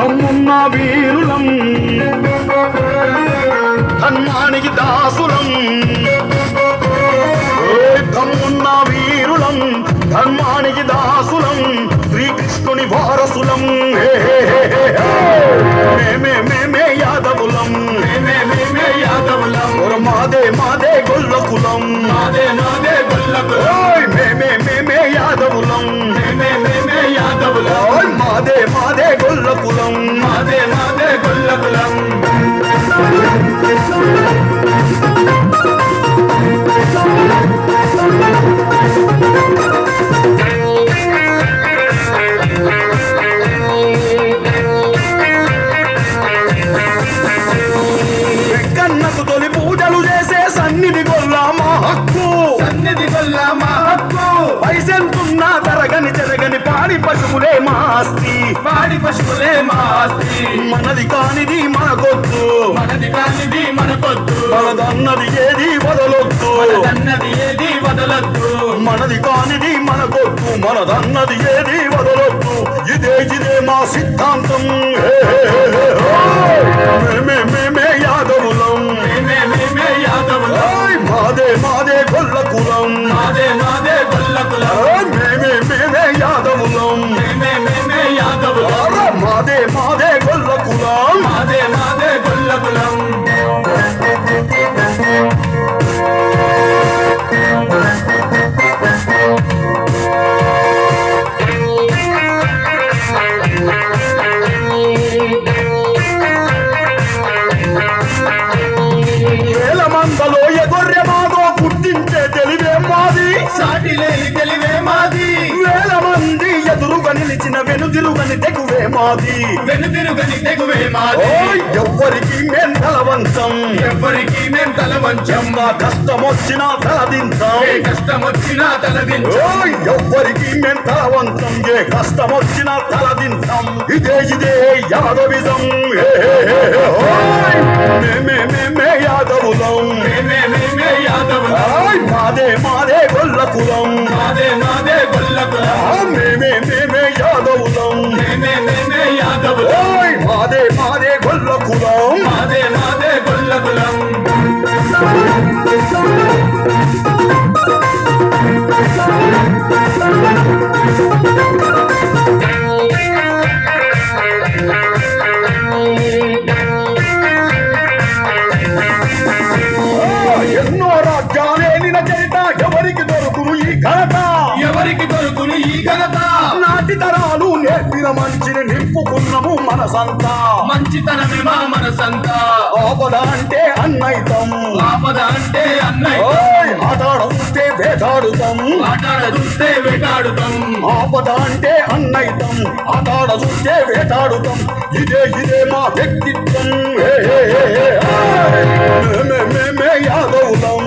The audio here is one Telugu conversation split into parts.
దమ్మున్న వీరులం ధర్మానికి దాసులం ఓయ్ దమ్మున్న వీరులం ధర్మానికి దాసులం శ్రీకృష్ణుని వారసులం హే హే హే హే హే. మేమే మేమే యాదవులం మేమే మేమే యాదవులం ఓర మాదే మాదే గొల్లకులం మాదే మాదే గొల్లకులం ఓయ్ పాడి పశువులే మా ఆస్తి. పాడి పశువులే మా ఆస్తి. మనది కానిది మనకొద్దు మనది కానిది మనకొద్దు మనదన్నది ఏది వదలొద్దు. మనదన్నది ఏది వదలొద్దు. మనది కానిది మనకొద్దు మనదన్నది ఏది వదలొద్దు. ఇదే ఇదే మా సిద్ధాంతం. హే, హే, హే, హే, హే. మేమే వెనుదిరుగని తెగువే మాది. వెనుదిరుగని తెగువే మాది. ఎవ్వరికి మేం తలవంచం ఎవ్వరికి మేం తల వంచం మా కష్టం వచ్చినా తలదించాం. ఏ కష్టం వచ్చినా తలదించం ఎవ్వరికి మేం తలవంచం ఏ కష్టం వచ్చినా తలదించాం. ఇదే ఇదే యాదవిజం. మేమే మేమే యాదవులం. మేమే మేమే యాదవులం. మాదే మాదే గొల్ల కులం. మాదే మాదే గొల్లకులం ఆ, మేమే మేమే నేర్పిన మంచిని నింపుకున్నాము మనసంతా మంచితనమే మా మనసంతా ఆపద అంటే అన్నైతం ఆపద అంటే అన్నయ్య ఆటాడుతుంటే వేటాడుతాం ఆటాడ చూస్తే వేటాడుతాం ఆపద అంటే అన్నైతం ఆటాడ చూస్తే వేటాడుతాం ఇదే ఇదే మా వ్యక్తిత్వం మేమే యాదవులం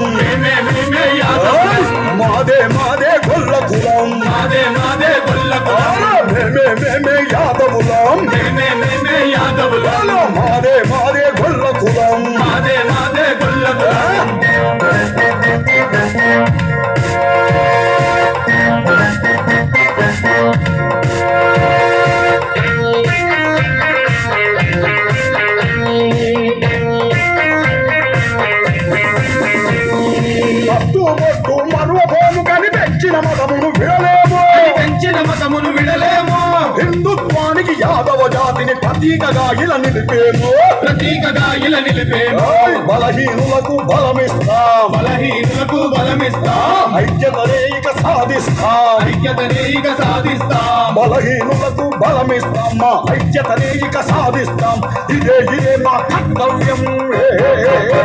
మరువబోము కని పెంచిన మతమును విడలేము. పెంచిన మతమును విడలేము. హిందుత్వానికి యాదవ జాతిని ప్రతీకగా ఇలా నిలిపేము. ప్రతీకగా ఇలా నిలిపేము. బలహీనులకు బలమిస్తాం. బలహీనులకు బలమిస్తాం. ఐక్యతనే ఇక సాధిస్తాం. ఐక్యతనే ఇక సాధిస్తాం. బలహీనులకు బలమిస్తాం. మా ఐక్యతనే ఇక సాధిస్తాం. ఇదే ఇదే మా కర్తవ్యం. ఏ, ఏ,